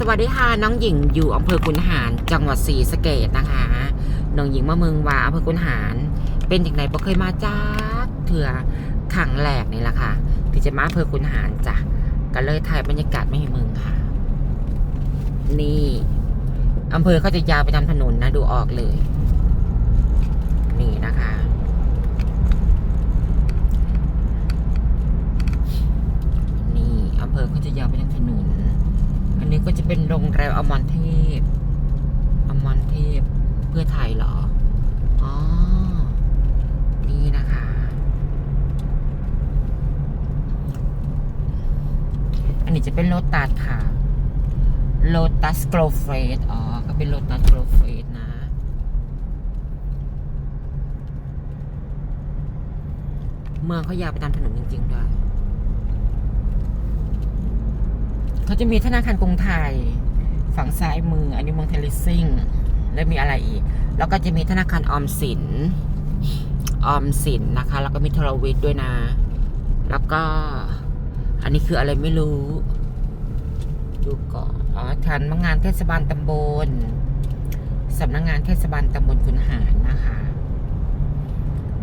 สวัสดีค่ะ น้องหญิงอยู่อำเภอคุนหาร จังหวัดศรีสะเกดนะคะ น้องหญิงมาเมืองว่าอำเภอคุนหาร เป็นอย่างไรบ่เคยมาจ้าเถื่อขังแหลกนี่แหละค่ะ ที่จะมาอำเภอคุนหารจ้ะก็เลยถ่ายบรรยากาศไม่ให้เมืองค่ะ นี่อำเภอเขาจะยาวไปตามถนนนะดูออกเลย นี่นะคะ นี่อำเภอเขาจะยาวไปทางถนน อันนี้ก็จะเป็นโรงแรม อมรเทพอมรเทพเพื่อไทยเหรอ อ๋อ นี่นะคะ อันนี้จะเป็นโลตัสค่ะ โลตัสโกลเฟสอ๋อ ก็เป็นโลตัสโกลเฟสนะ เมืองเขายาวไปตามถนนจริงๆด้วยเขาจะมีธนาคารกรุงไทย ฝั่งซ้ายมือ อันนี้เมืองเทลิซิ่งแล้วมีอะไรอีก แล้วก็จะมีธนาคารออมสิน ออมสินนะคะ แล้วก็มีทรวิทด้วยนะ แล้วก็ อันนี้คืออะไรไม่รู้ ดูก่อนอ๋อทันงานเทศบาลตำบลสำนักงงานเทศบาลตำบลขุนหารนะคะ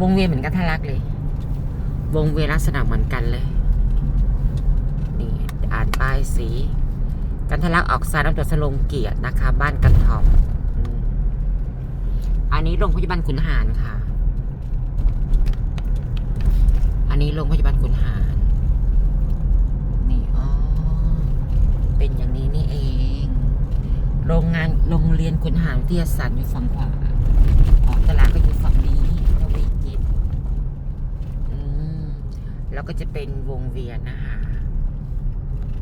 วงเวียนเหมือนกันทะลักเลย วงเวียนลักษณะเหมือนกันเลย นี่ อ่านป้ายสี กันทะลักออกซ้ายน้ำตกสลงเกียรตินะคะ บ้านกันทองอืมอันนี้โรงพยาบาลขุนหารค่ะ อันนี้โรงพยาบาลขุนหาร นี่อ๋อ เป็นอย่างนี้นี่เอง โรงงานโรงเรียนขุนหารวิทยาศาสตร์อยู่ฝั่งขวาออกตลาดก็อยู่ฝั่งนี้ทวีกิจอืมแล้วก็จะเป็นวงเวียนนะคะ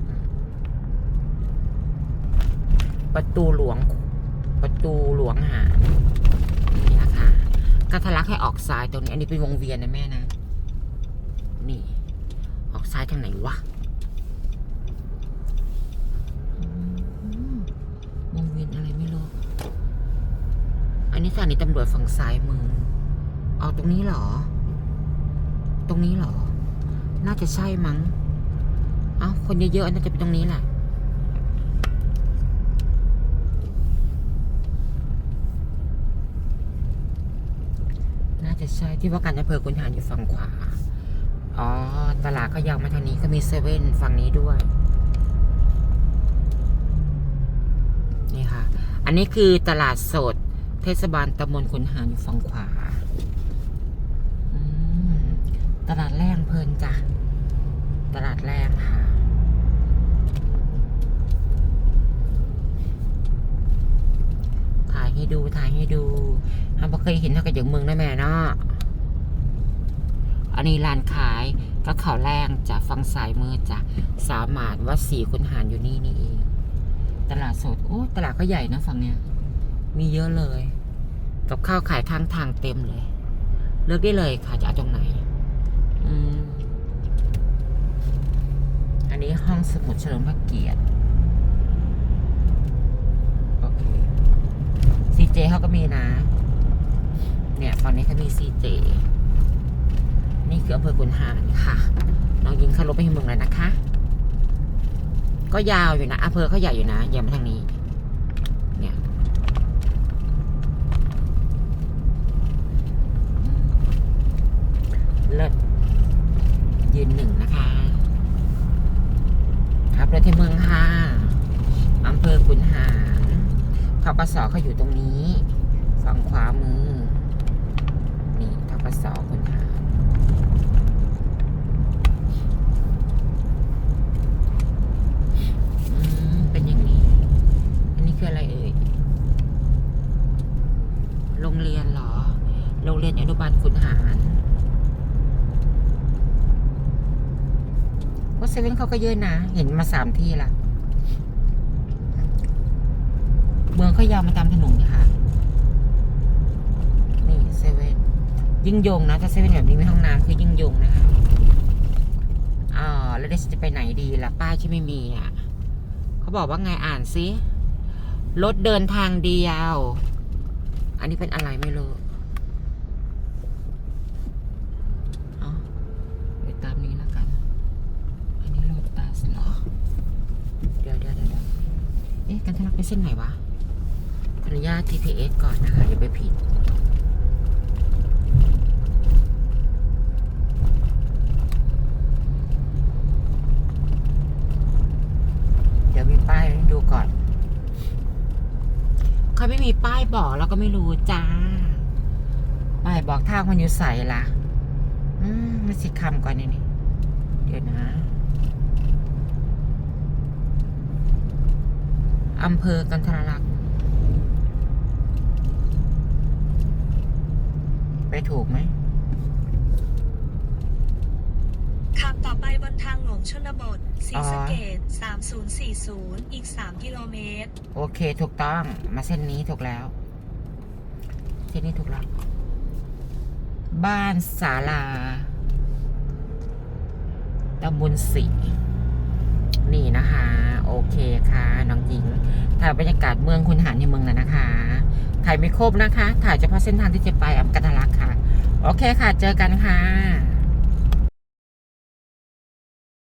อืม ประตูหลวง ประตูหลวงหานี่นะคะก็ทะลักให้ออกซ้ายตรงนี้ อันนี้เป็นวงเวียนนะแม่นะ นี่ ออกซ้ายทางไหนวะวงเวียนอะไรไม่รู้อันนี้สถานีตำรวจฝั่งซ้ายมือเอาตรงนี้หรอ ตรงนี้หรอ น่าจะใช่มั้ง เอ้า คนเยอะๆ น่าจะเป็นตรงนี้แหละ น่า จะใช่ที่ว่าการอำเภอคุนหารอยู่ฝั่งขวา อ๋อ ตลาดก็ยาวมาทางนี้ก็มีเซเว่นฝั่งนี้ด้วย นี่ค่ะ อันนี้คือตลาดสด เทศบาลตำบลขุนหารอยู่ฝั่งขวา ตลาดแรงเพลินจ้ะ ตลาดแรงค่ะ ถ่าย ให้ดูถ่ายให้ดูเราเคยเห็นเท่ากับอย่างเมืองนะแม่เนาะอันนี้ร้านขายก็ข่าวแรงจากฝั่งซ้ายมือจ้ะสามารถวัดสีคุณหารอยู่นี่นี่เอง ตลาดสดโอ้ตลาดก็ใหญ่นะฝั่งเนี้ย มีเยอะเลย กับข้าวขายข้างทางเต็มเลย เลือกได้เลยค่ะจะเอาตรงไหนอืมอันนี้ห้องสมุดเฉลิมพระเกียรติ โอเค ซีเจเขาก็ มีนะ เนี่ยฝั่งนี้เขามีซีเจนี่คืออำเภอขุนหารค่ะ น้องยิงเข้ารถไปให้เมืองแล้วนะคะ ก็ยาวอยู่นะอำเภอเขาใหญ่อยู่นะย่ามาทางนี้ เนี่ยอืมเลิศยืนหนึ่งนะคะ ครับรถที่เมืองค่ะอำเภอขุนหารทกสเขาอยู่ตรงนี้ ขวามือ นี่ทกสขุนหาเป็นอย่างนี้ อันนี้คืออะไรเอ่ย โรงเรียนเหรอ โรงเรียนอนุบาลขุนหารเพราเซเว่นเขาก็เยอะนะ เห็นมาสามที่ละ เมืองเขายาวมาตามถนนค่ะ นี่เซเว่น ยิ่งยงนะถ้าเซเว่นแบบนี้ไม่ห้องน้ำคือยิ่งยงนะคะอ่าแล้วเดจะไปไหนดีล่ะป้ายที่ไม่มีอะเขาบอกว่าไงอ่านสิรถเดินทางเดียว อันนี้เป็นอะไรไม่รู้เอไปตามนี้แล้วกัน อันนี้โลตัสเหรอ เดี๋ยวเดี๋ยวเดี๋ยวอ๊ะ กันทะลักไปเส้นไหนวะขออนุญาต GPS ก่อนนะคะอย่าไปผิดยวมีป้ายให้ ดูก่อน เขาไม่มีป้ายบอกเราก็ไม่รู้จ้าป้ายบอกทางมันอยู่ใส่ละอืมมาสิคำก่อนนี่นี่เดี๋ยวนะอำเภอกันทรลักษณ์ไปถูกไหม ขับต่อ ไปบนทางหลวงชนบทศรีอ๋อสะเกด3040 อีก 3 กิโลเมตร โอเค ถูกต้อง มาเส้นนี้ถูกแล้ว เส้นนี้ถูกแล้ว บ้านศาลาตำบลสีนี่นะคะ โอเคค่ะน้องหญิงถ่ายบรรยากาศเมืองคุณหารในเมืองแล้วนะคะ ถ่ายไม่ครบนะคะ ถ่ายเฉพาะเส้นทางที่จะไปอำกันทะลักค่ะ โอเคค่ะ เจอกันค่ะ